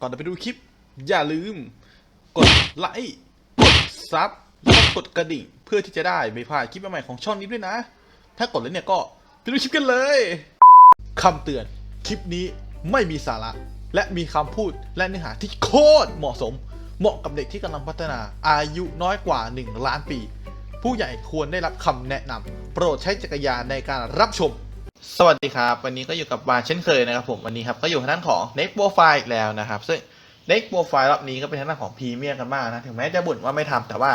ก่อนจะไปดูคลิป อย่าลืม กดไลค์กดซับแล้วกดกระดิ่ง เพื่อที่จะได้ไม่พลาดคลิปใหม่ๆของช่องนี้ด้วยนะ ถ้ากดแล้วเนี่ยก็ไปดูคลิปกันเลยคำเตือนคลิปนี้ไม่มีสาระ และมีคำพูดและเนื้อหาที่โคตรเหมาะสม เหมาะกับเด็กที่กำลังพัฒนาอายุน้อยกว่า 1 ล้านปี ผู้ใหญ่ควรได้รับคำแนะนำโปรดใช้จักรยานในการรับชม สวัสดีครับ วันนี้ก็อยู่กับบาร์เช่นเคยนะครับผมวันนี้ครับก็อยู่ทางด้านของ Next Profile อีกแล้วนะครับ ซึ่ง Next Profile รอบนี้ก็เป็นทางด้านของพรีเมียมกันมากนะถึงแม้จะบ่นว่าไม่ทำแต่ว่า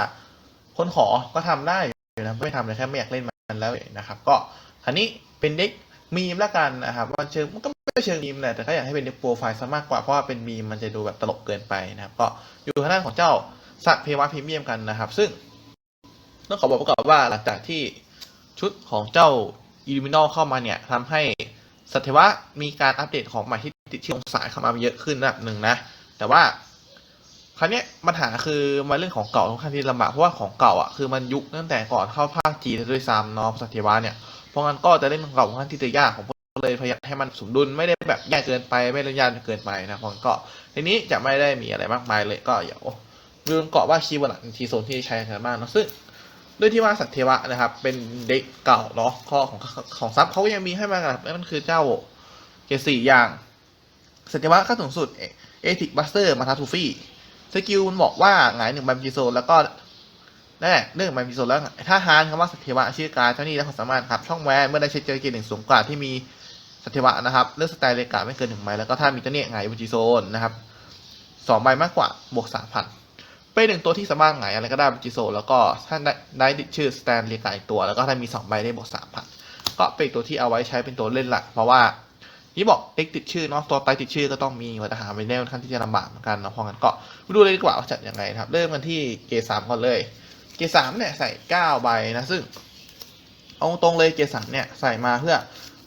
คนขอก็ทำได้อยู่นะไม่ทำเลยแค่ไม่อยากเล่นมันแล้วนะครับ ก็อันนี้เป็นเด็กมีมละกันนะครับว่าเชิงมันก็ไม่เชิงมีมแหละแต่ก็อยากให้เป็นเด็กโปรไฟล์ซะมากกว่าเพราะว่าเป็นมีมมันจะดูแบบตลกเกินไปนะครับ ก็อยู่ทางด้านของเจ้าสัตว์เพวะพรีเมียมกันนะครับ ซึ่งต้องขอบอกประกอบว่าหลังจากที่ชุดของเจ้า อิลูมินอลเข้ามาเนี่ยทำให้สัตว์เทวะมีการอัปเดตของใหม่ที่ติดชื่อของสายเข้ามาเยอะขึ้นระดับหนึ่งนะ แต่ว่าคราวนี้ปัญหาคือมาเรื่องของเก่าค่อนข้างที่ลำบากเพราะว่าของเก่าอะคือมันยุคตั้งแต่ก่อนเข้าภาคจีนด้วยซ้ำเนาะสัตว์เทวะเนี่ยเพราะงั้นก็จะเล่นของเก่าค่อนข้างที่จะยากผมก็เลยพยายามให้มันสมดุลไม่ได้แบบแย่เกินไปไม่ได้ยากเกินไปนะเพราะงั้นก็ทีนี้จะไม่ได้มีอะไรมากมายเลยก็เดี๋ยวเรื่องเกาะว่าคีย์เวิร์ดหลักทีโซนที่ใช้กันบ้างเนาะซึ่ง ด้วยที่ว่าสัตว์เทวะนะครับ เป็นเด็กเก่าเนาะข้อของของซับเขาก็ยังมีให้มาครับนั่นคือเจ้าเกสี่อย่างสัตว์เทวะขั้นสูงสุดเอทิกบัสเตอร์มาทาทูฟี่สกิลมันบอกว่าหงายหนึ่งใบพิโซนแล้วก็นั่นแหละเรื่องใบพิโซนแล้วถ้าฮานคำว่าสัตว์เทวะชื่อการเจ้านี้และความสามารถครับช่องแวนเมื่อได้ใช้เจอเกรดหนึ่งสูงกว่าที่มีสัตว์เทวะนะครับเลือกสไตล์เลกาไม่เกินหนึ่งใบแล้วก็ถ้ามีเจ้าหนี้ยหงายบนจีโซนนะครับสองใบมากกว่าบวกสามพัน เป็นหนึ่งตัวที่สามารถหงายอะไรก็ได้บนจิโซ แล้วก็ถ้าได้ได้ชื่อสแตนเรียกายตัว แล้วก็ถ้ามีสองใบได้บวกสามพันก็เป็นตัวที่เอาไว้ใช้เป็นตัวเล่นหลักเพราะว่าที่บอกเด็กติดชื่อเนาะตัวไตติดชื่อก็ต้องมีวัตหาไปแน่นข้างที่จะลำบากเหมือนกันเนาะเพราะงั้นก็มาดูเลยดีกว่าว่าจัดยังไงครับ เริ่มกันที่เกสามก่อนเลย เกสามเนี่ยใส่เก้าใบนะซึ่งเอาตรงเลยเกสามเนี่ยใส่มาเพื่อ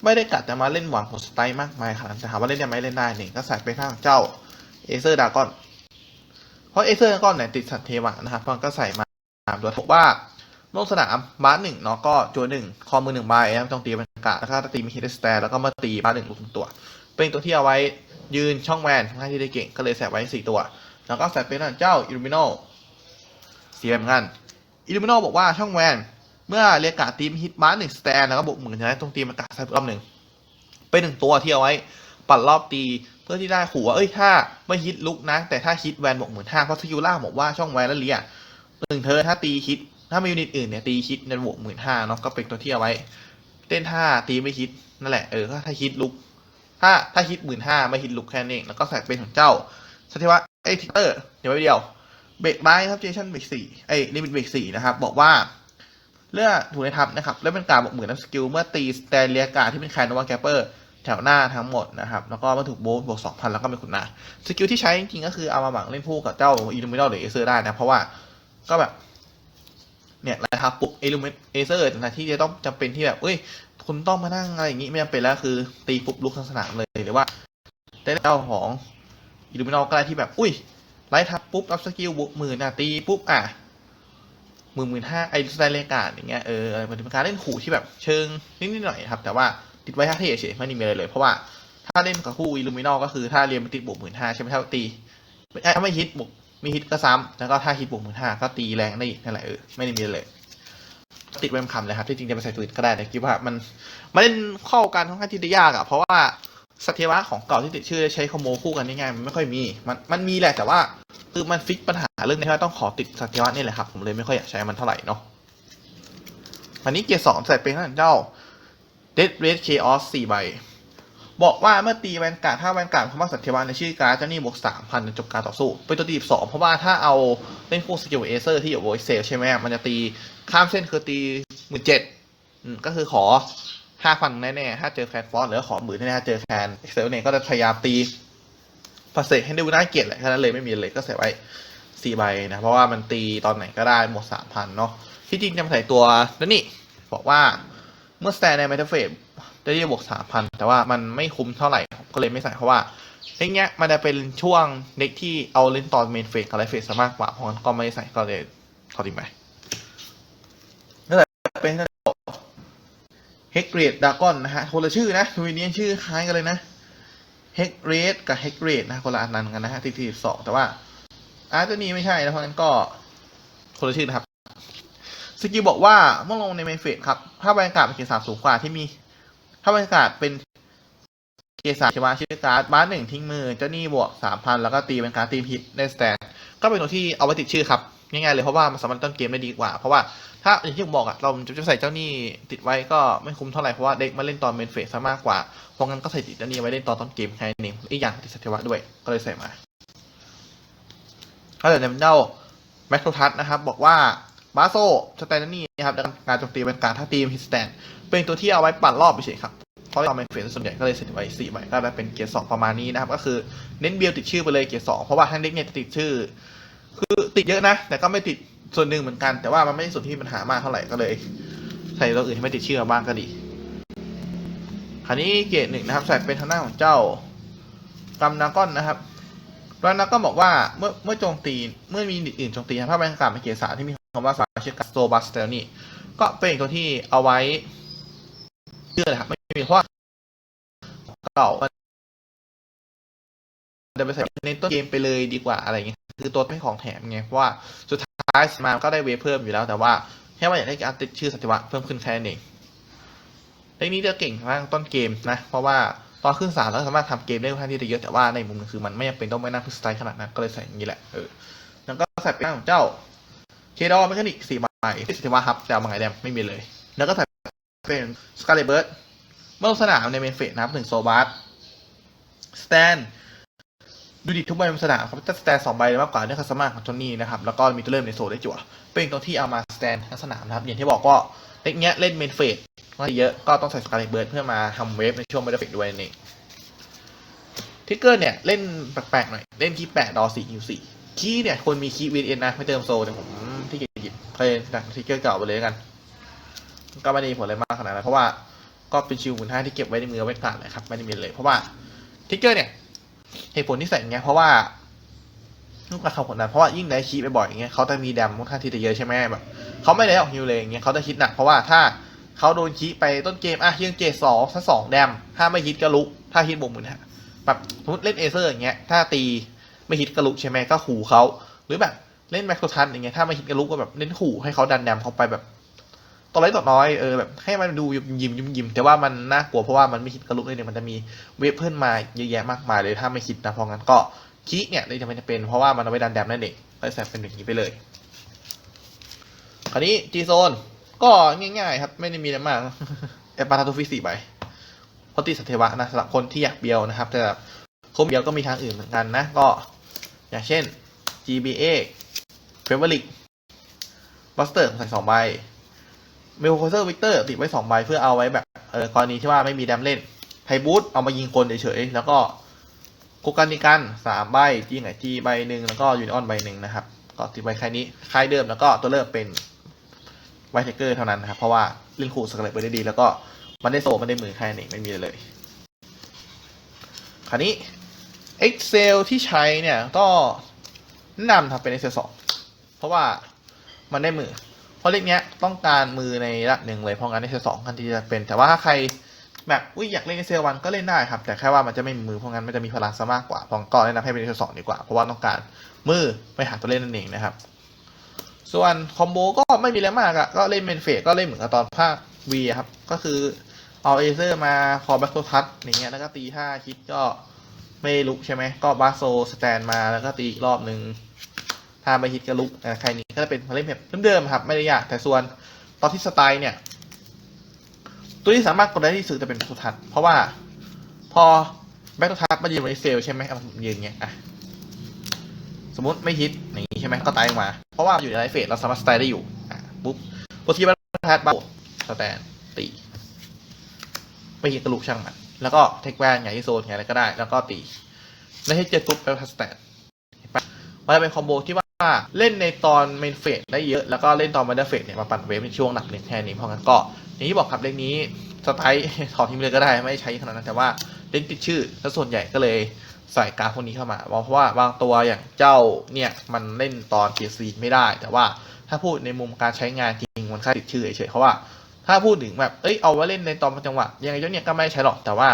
ไม่ได้กัดจะมาเล่นหวังผลสไตล์มากมายขนาดนั้นแต่ถามว่าเล่นได้ไหมเล่นได้นึ่ก็ใส่ไปข้างเจ้าเอเซอร์ดากอน เพราะเอเซอร์ก้อนเนี่ยติดสัตว์เทวะนะครับมันก็ใส่มาโดยบอกว่าลงสนามบาสหนึ่งเนาะก็จัวหนึ่งคอมือหนึ่งใบนะครับต้องตีบรรยากาศแล้วก็ตีมีฮิตสแตนแล้วก็มาตีบาสหนึ่งลูกหนึ่งตัว เป็นตัวที่เอาไว้ยืนช่องแวนง่ายที่ได้เก่งก็เลยใส่ไว้สี่ตัว แล้วก็ใส่เป็นเจ้าอิลูมิโนเสีแบบงั้นอิลูมิโนบอกว่าช่องแวนเมื่อเรียกกาตีมฮิตบาสหนึ่งสแตนแล้วก็บวกหมื่นใช่ไหมต้องตีบรรยากาศใส่รอบหนึ่งเป็นหนึ่งตัวที่เอาไว้ ปั่นรอบตีเพื่อที่ได้ขู่ว่าเอ้ยถ้าไม่ฮิตลุกนะ แต่ถ้าฮิตแวนบอกหมื่นห้าเพราะสกิลล่าบอกว่าช่องแวนแล้วเลียหนึ่งเธอถ้าตีฮิต ถ้ามียูนิตอื่นเนี่ยตีฮิตในบวกหมื่นห้าเนาะก็เป็นตัวที่เอาไว้ เต้นท่าตีไม่ฮิตนั่นแหละเออถ้าฮิตลุก ถ้าถ้าฮิตหมื่นห้าไม่ฮิตลุกแค่นั้นเองแล้วก็ใส่เป็นของเจ้าสถิวะไอ้ทิกเตอร์เดี๋ยวไว้เดียวเบรกไบครับเจชั่นเบรกสี่ไอ้ลิมิตเบรกสี่นะครับบอกว่าเลือกถูกในทับนะครับ แล้วเป็นการบอกเหมื่นน้ำสกิลเมื่อตีสแตนเลียกาที่เป็นแคนนวาแกปเปอร์ แถวหน้าทั้งหมดนะครับ แล้วก็มาถูกโบว์บวกสองพันแล้วก็เป็นขุนนาสกิลที่ใช้จริงๆก็คือเอามาหมักเล่นคู่กับเจ้าอิลูมินอลหรือเอเซอร์ได้นะ เพราะว่าก็แบบ เนี่ยนะครับปุ๊บอิลูมินเอเซอร์นะที่จะต้องจำเป็นที่แบบ เอ้ย คุณต้องมานั่งอะไรอย่างงี้ไม่จำเป็นแล้วคือ ตีปุ๊บลุกทั้งสนามเลยหรือว่าได้เจ้าของอิลูมินอลก็ได้ที่แบบ อุ้ยไลท์ทับปุ๊บรับสกิลบวกหมื่นอะตีปุ๊บอะหมื่นหมื่นห้าไอ้สไตล์เลกาดอย่างเงี้ยเออมันเป็นการเล่นขู่ที่แบบเชิงนิดๆหน่อยครับ แต่ว่า ติดไว้ท่าเทเฉยไม่ได้มีอะไรเลย เพราะว่าถ้าเล่นกับคู่อิลูมินอลก็คือถ้าเรียนไปติดบวกหมื่นห้าใช่ไหมถ้าตีถ้าไม่ฮิตบวกมีฮิตก็ซ้ำแล้วก็ถ้าฮิตบวกหมื่นห้าก็ตีแรงได้อีกนั่นแหละเออไม่ได้มีอะไรเลย ติดไว้คำเลยครับที่จริงจะไปใส่ตัวอื่นก็ได้แต่คิดว่ามันมันเล่นเข้ากันค่อนข้างที่จะยากอะเพราะว่าสเทวะของเก่าที่ติดชื่อใช้คอมโบคู่กันง่ายๆมันไม่ค่อยมี มันมันมีแหละแต่ว่าคือมันฟิกปัญหาเรื่องนี้ว่าต้องขอติดสเทวะนี่แหละครับผมเลยไม่ค่อยอยากใช้มันเท่าไหร่เนาะอันนี้เกียร์สองใส่เป็นข้า เจ้า Dead Red Chaos สี่ใบ บอกว่าเมื่อตีแวนการ์ดถ้าแวนการ์ดคำว่าสัตว์เทวะในชื่อการ์ดเจ้านี่บวกสามพันจบการต่อสู้ เป็นตัวตีสองเพราะว่าถ้าเอาเล่นคู่สกิลเอเซอร์ที่อยู่โวยเซลใช่ไหมมันจะตีข้ามเส้นคือตีหมื่นเจ็ดก็คือขอห้าพันแน่ๆถ้าเจอแคนฟอสหรือขอหมื่นแน่ๆเจอแคนเอเซลเนี่ยก็จะพยายามตีพาเศษให้ดูน่าเกลียดแหละแค่นั้นเลยไม่มีเลยก็ใส่ไว้สี่ใบนะเพราะว่ามันตีตอนไหนก็ได้หมดสามพันเนาะที่จริงจะมาใส่ตัวนั่นนี่บอกว่า เมื่อสแตนในเมตาเฟสได้ที่บวกสามพันแต่ว่ามันไม่คุ้มเท่าไหร่ผมก็เลยไม่ใส่เพราะว่าเด็กเนี้ยมันจะเป็นช่วงเด็กที่เอาเล่นตอนเมนเฟสกับไลฟ์เฟสมากกว่าเพราะงั้นก็ไม่ใส่ก็เลยถอดทิ้งไปนั่นแหละเป็นเฮกเรดดากอนนะฮะคนละชื่อนะทูเนียนชื่อคล้ายกันเลยนะเฮกเรสกับเฮกเรสนะคนละอันนั้นกันนะฮะที่ที่สองแต่ว่าอาร์ตัวนี้ไม่ใช่นะเพราะงั้นก็คนละชื่อนะครับ สกิลบอกว่าเมื่อลงในเมนเฟสครับถ้าบรรยากาศเป็นเกรดสามสูงกว่าที่มี ถ้าบรรยากาศเป็นเกรดสามช่ไหมชื่อการ์ดบ้านหนึ่งทิ้งมือ เจ้าหนี้บวกสามพันแล้วก็ตีเป็นการตีมฮิตในสแตนก็เป็นตัวที่เอาไว้ติดชื่อครับง่ายๆเลยเพราะว่ามันสามารถต้นเกมได้ดีกว่า เพราะว่าถ้าอย่างที่ผมบอกอะเราจะใส่เจ้าหนี้ติดไว้ก็ไม่คุ้มเท่าไหร่เพราะว่าเด็กมาเล่นตอนเมนเฟสซะมากกว่าเพราะงั้นก็ใส่ติดเจ้าหนี้ไว้เล่นตอนต้นเกมแค่นั้อีกอย่างติดสเทวะด้วยก็เลยใส่มาก็เลยในมันเดาแมคโททัสนะครับบอกว่า บาโซสแตนนี่นะครับการโจมตีเป็นการถ้าตีมฮิตสแตนเป็นตัวที่เอาไว้ปั่นรอบไปเฉยครับเพราะตอนเมนเฟสส่วนใหญ่ก็เลยเสร็จไว้สี่ใบก็ได้เป็นเกียร์สองประมาณนี้นะครับ ก็คือเน้นเบียวติดชื่อไปเลยเกียร์สองเพราะว่าทั้งเด็กเนี่ยติดชื่อ คือติดเยอะนะ แต่ก็ไม่ติดส่วนหนึ่งเหมือนกัน แต่ว่ามันไม่ใช่ส่วนที่มีปัญหามากเท่าไหร่ก็เลย ใส่ตัวอื่นให้ไม่ติดชื่อมาบ้างก็ดีคราวนี้เกียรดหนึ่งนะครับใส่เป็นทางหน้าของเจ้ากำนาก้อนนะครับรานาก็บอกว่าเมื่อเมื่อโจมตีเมื่อมีนิดอื่นโจมตีถ้าบรรยากาศเป็นเกียร์สามที่มี คำว่าสารชื่อกัสโตบัสเตลนี่ก็เป็นตัวที่เอาไว้เชื่ออะไรครับ ไม่มีเพราะว่าเก่าจะไปใส่ในต้นเกมไปเลยดีกว่าอะไรเงี้ยคือตัวไม่ของแถมไงเพราะว่าสุดท้ายมาก็ได้เวเพิ่มอยู่แล้ว แต่ว่าแค่ว่าอยากได้การติดชื่อสัตวะเพิ่มขึ้นแค่นั้นเองเรื่องนี้จะเก่งมากต้นเกมนะ เพราะว่าตอนขึ้นสามแล้วสามารถทำเกมได้ค่อนข้างที่จะเยอะแต่ว่าในมุมหนึงคือมันไม่จำเป็นต้องไม่นั่งพิสไตล์ขนาดนั้นก็เลยใส่อย่างนี้แหละเออแล้วก็ใส่เป็นหน้าของเจ้า เคดอร์แมคานิกสี่ใบสัตวะครับแต่เอามาไงแดมไม่มีเลย แล้วก็ใส่เป็นสกาเลเบิร์ดเมื่อลงสนามในเมนเฟสนะครับถึงโซบาร์สแตนดูดิทุกใบบนสนามครับจะสแตนสองใบมากกว่าเนื่องจากสมาของโทนี่นะครับ แล้วก็มีตัวเริ่มในโซได้จั่ว เป็นตัวที่เอามาสแตนทั้งสนามนะครับ อย่างที่บอกก็เล็กเนี้ยเล่นเมนเฟสก็เยอะก็ต้องใส่สกาเลเบิร์ดเพื่อมาทำเวฟในช่วงไม่ได้เฟกด้วยนั่นเองทิกเกอร์เนี่ย เล่นแปลกๆหน่อย เล่นคีย์แปดดอสี่ยูสี่คีย์เนี่ยคนมีคีย์วีเอ็นนะ ไม่เติมโซแต่ผม ที่เกียจหยิบเคยจากทิกเกอร์เก่าไปเลยด้วกัน ก็ไม่ได้ผลอะไรมากขนาดนั้นเพราะว่าก็เป็นชิวหมื่นห้าที่เก็บไว้ในมือไว้ก่อนเลยครับไม่ได้มีเลยเพราะว่าทิกเกอร์เนี่ยเหตุผลที่ใส่อย่างเงี้ยเพราะว่าลูกกระเขาผลนั้นเพราะว่ายิ่งได้คีย์ไปบ่อยอย่างเงี้ยเขาจะมีแดมค่อนข้างที่จะเยอะใช่ไหมแบบเขาไม่ได้ออกฮิวเลยอย่างเงี้ยเขาจะคิดหนักเพราะว่าถ้าเขาโดนคีย์ไปต้นเกมอะยังเกตสองถ้าสองแดมถ้าไม่ฮิตก็ลุกถ้าฮิตบวกหมื่นฮะแบบสมมติเล่นเอเซอร์อย่างเงี้ยถ้าตีไม่ฮิตก็ลุกใช่ไหมก็ขู่เขาหรือแบบ เล่นแม็กโซทันอย่างเงี้ยถ้าไม่ฮิตก็ลุกก็แบบเล่นขู่ให้เขาดันแดมเขาไปแบบตัวเล็กตัวน้อยเออแบบให้มันดูยิ้มยิ้มยิ้มยิมแต่ว่ามันน่ากลัวเพราะว่ามันไม่ฮิตก็ลุกเลยเนี่ยมันจะมีเวฟเพิ่มมาเยอะแยะมากมายเลยถ้าไม่คิดนะเพราะงั้นก็คีเนี่ยเลยจะไม่จำเป็นเพราะว่ามันเอาไว้ดันแดมนั่นเองก็ใส่เป็นอย่างนี้ไปเลย คราวนี้จีโซนก็ง่ายๆ ครับไม่ได้มีอะไรมากแอปปาทาตูฟิสี่ใบเพราะติสเทวะนะสำหรับคนที่อยากเบียวนะครับ แต่คนเบียวก็มีทางอื่นเหมือนกันนะก็ อย่างเช่น GBA f a v o r i t b u s t e r ใส่สองใบเมลโคเซอร์วิกเตอร์ติดไว้สองใบเพื่อเอาไว้แบบเออกรณีที่ว่าไม่มีแดมเล่นไทบูทเอามายิงคนเฉยๆแล้วก็โกการนิกันสามใบจีไหนจีใบหนึ่งแล้วก็ยูนิออนใบหนึ่งนะครับ ก็ติดใบแค่นี้คล้ายเดิมแล้วก็ตัวเริ่มเป็นไวท์เทเกอร์เท่านั้นนะครับเพราะว่าเล่นคู่สกัดไปได้ดี แล้วก็มันได้โซมันได้มือแค่นี้ไม่มีเลย คราวนี้ Excel ที่ใช้เนี่ยก็แนะนำทำเป็น Excel 2 เพราะว่ามันได้มือ เพราะเลขเนี้ยต้องการมือในระดับหนึ่งเลย เพราะงั้น Excel 2คันที่จะเป็น แต่ว่าถ้าใครแบบอุ้ยอยากเล่น Excel 1ก็เล่นได้ครับ แต่แค่ว่ามันจะไม่มีมือ เพราะงั้นมันจะมีพลังซะมากกว่าพองก็แนะนำให้เป็น Excel 2ดีกว่า เพราะว่าต้องการมือไปหาตัวเล่นนั่นเองนะครับ ส่วนคอมโบก็ไม่มีอะไรมากอะก็เล่นเมนเฟสก็เล่นเหมือนกับตอนภาค V อะครับ ก็คือเอาเอเซอร์มาคอแบ็คโททัสอย่างเงี้ยแล้วก็ตีท่าคิดก็ไม่ลุกใช่ไหมก็บาโซสแตนมาแล้วก็ตีอีกรอบหนึ่ง ถ้าไม่ฮิตก็ลุกอ่าใครนี้ก็จะเป็นเล่นแบบเดิมๆครับ ไม่ได้ยากแต่ส่วนตอนที่สไตล์เนี่ย ตัวที่สามารถกดได้ที่สุดจะเป็นแบ็คโททัสเพราะว่าพอแบ็คโททัสมายืนในเซลใช่ไหมเอายืนเงี้ยอะสมมติไม่ฮิตอย่างงี้ใช่ไหมก็ตายออกมา เพราะว่าอยู่ในไลฟ์เฟสเราสามารถสไตล์ได้อยู่อะปุ๊บตัวที่แบ็คโททัสบ้าสแตนตีไม่ยิงกระลุกช่างมัน แล้วก็เทคแวนไงที่โซนไงอะไรก็ได้ แล้วก็ตีไม่ให้เจ็ดปุ๊บแล้วทัสแตนเห็นปะมันจะเป็นคอมโบที่ว่า เล่นในตอนเมนเฟสได้เยอะ แล้วก็เล่นตอนมาเดอร์เฟสเนี่ยมาปั่นเวฟในช่วงหนักหนึ่งแค่นี้เพราะงั้นก็อย่างที่บอกครับเลขนี้สไตล์ถอดทิ้งเลยก็ได้ไม่ใช้ขนาดนั้นแต่ว่าเล่นติดชื่อแล้วส่วนใหญ่ก็เลยใส่การพวกนี้เข้ามาเพราะว่าบางตัวอย่างเจ้าเนี่ยมันเล่นตอนเกียร์ซีไม่ได้ แต่ว่าถ้าพูดในมุมการใช้งานจริงมันแค่ติดชื่อเฉยๆเพราะว่าถ้าพูดถึงแบบเอ้ยเอาไว้เล่นในตอนจังหวะยังไงเจ้าเนี่ยก็ไม่ใช้หรอกแต่ว่า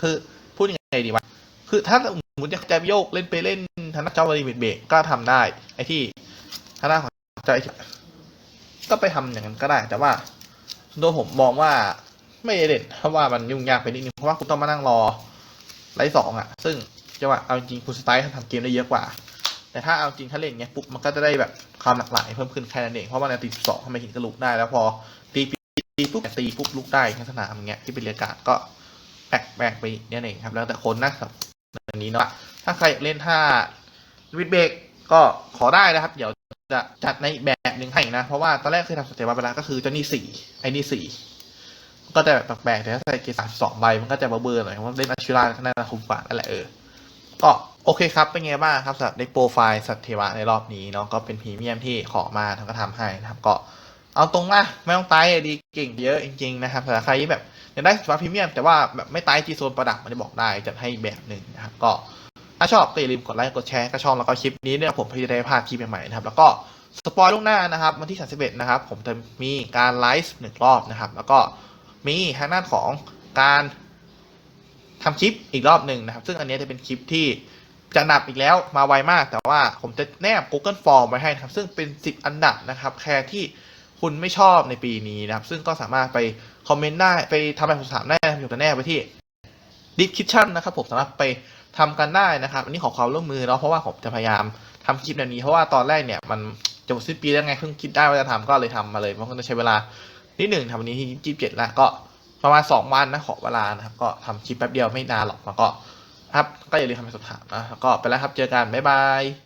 คือพูดยังไงดีวะคือถ้า สมมติจะโยกเล่นไปเล่นทางด้านเจ้าบริเบรกก็ทำได้ ไอ้ที่ทางด้านของจก็ไปทำอย่างนั้นก็ได้ แต่ว่าโดยผมมองว่าไม่เด่นเพราะว่ามันยุ่งยากไปนิดนึงเพราะว่าคุณต้องมานั่งรอไลฟ์สองอะ ซึ่งจะว่าเอาจริงคุณสไตล์ทำเกมได้เยอะกว่า แต่ถ้าเอาจริงถ้าเล่นเงี้ยปุ๊บมันก็จะได้แบบความหลากหลายเพิ่มขึ้นแค่นั้นเองเพราะว่าในตีสองทำไมถึงจะลุกได้ แล้วพอตีตีปุ๊บตีปุ๊บลุกได้ทั้งสนามอย่างเงี้ยที่เป็นเรียกการก็แปลกแปลกไปเนี่ยเองครับแล้วแต่คนนะครับ นี้เนาะถ้าใครอยากเล่นท่าวิดเบรกก็ขอได้นะครับ เดี๋ยวจะจัดในแบบหนึ่งให้นะ เพราะว่าตอนแรกเคยทำสเตปมาไปแล้วก็คือเจ้านี่สี่ไอ้นี่สี่ก็จะแบบแปลกๆแต่ถ้าใส่เกรดสามสองใบมันก็จะเบอร์เบอร์หน่อยเพราะว่าเล่นอาชิราก็น่าจะคุ้มกว่านั่นแหละเออก็โอเคครับ เป็นไงบ้างครับสำหรับในโปรไฟล์สัตเทวะในรอบนี้เนาะก็เป็นพรีเมียมที่ขอมาทำก็ทำให้นะครับ ก็เอาตรงนะไม่ต้องไตายดีเก่งเยอะจริง ๆ นะครับสำหรับใครที่แบบ อยากได้สัตว์เทวะพรีเมียมแต่ว่าแบบไม่ตายจีโซนประดับมันจะบอกได้จะให้แบบหนึ่งนะครับก็ถ้าชอบก็อย่าลืมกดไลค์กดแชร์ก็ช่องแล้วก็คลิปนี้เนี่ยผมเพื่อจะได้พาดคลิปใหม่ๆนะครับแล้วก็สปอยล่วงหน้านะครับวันที่31นะครับผมจะมีการไลฟ์หนึ่งรอบนะครับ แล้วก็มีทางด้านของการทำคลิปอีกรอบหนึ่งนะครับ ซึ่งอันนี้จะเป็นคลิปที่จะหนับอีกแล้วมาไวมาก แต่ว่าผมจะแนบ Google Form ไว้ให้นะครับ ซึ่งเป็น 10 อันดับนะครับ แค่ที่ คุณไม่ชอบในปีนี้นะครับ ซึ่งก็สามารถไปคอมเมนต์ได้ไปทำแบบสอบถามได้นะครับอยู่จะแนบไปที่ Description นะครับผมสามารถไปทำกันได้นะครับ อันนี้ขอความร่วมมือเนาะเพราะว่าผมจะพยายามทำคลิปแบบนี้เพราะว่าตอนแรกเนี่ยมันจะหมดสิ้นปีแล้วไงเพิ่งคิดได้ว่าจะทำก็เลยทำมาเลยเพราะมันจะใช้เวลานิดหนึ่งทำวันนี้ที่ยี่สิบเจ็ดแล้วก็ประมาณสองวันนะขอเวลานะครับ ก็ทำคลิปแป๊บเดียวไม่นานหรอกแล้วก็ ครับก็อย่าลืมทำเป็นสอบถามนะแล้วก็ไปแล้วครับเจอกันบ๊ายบาย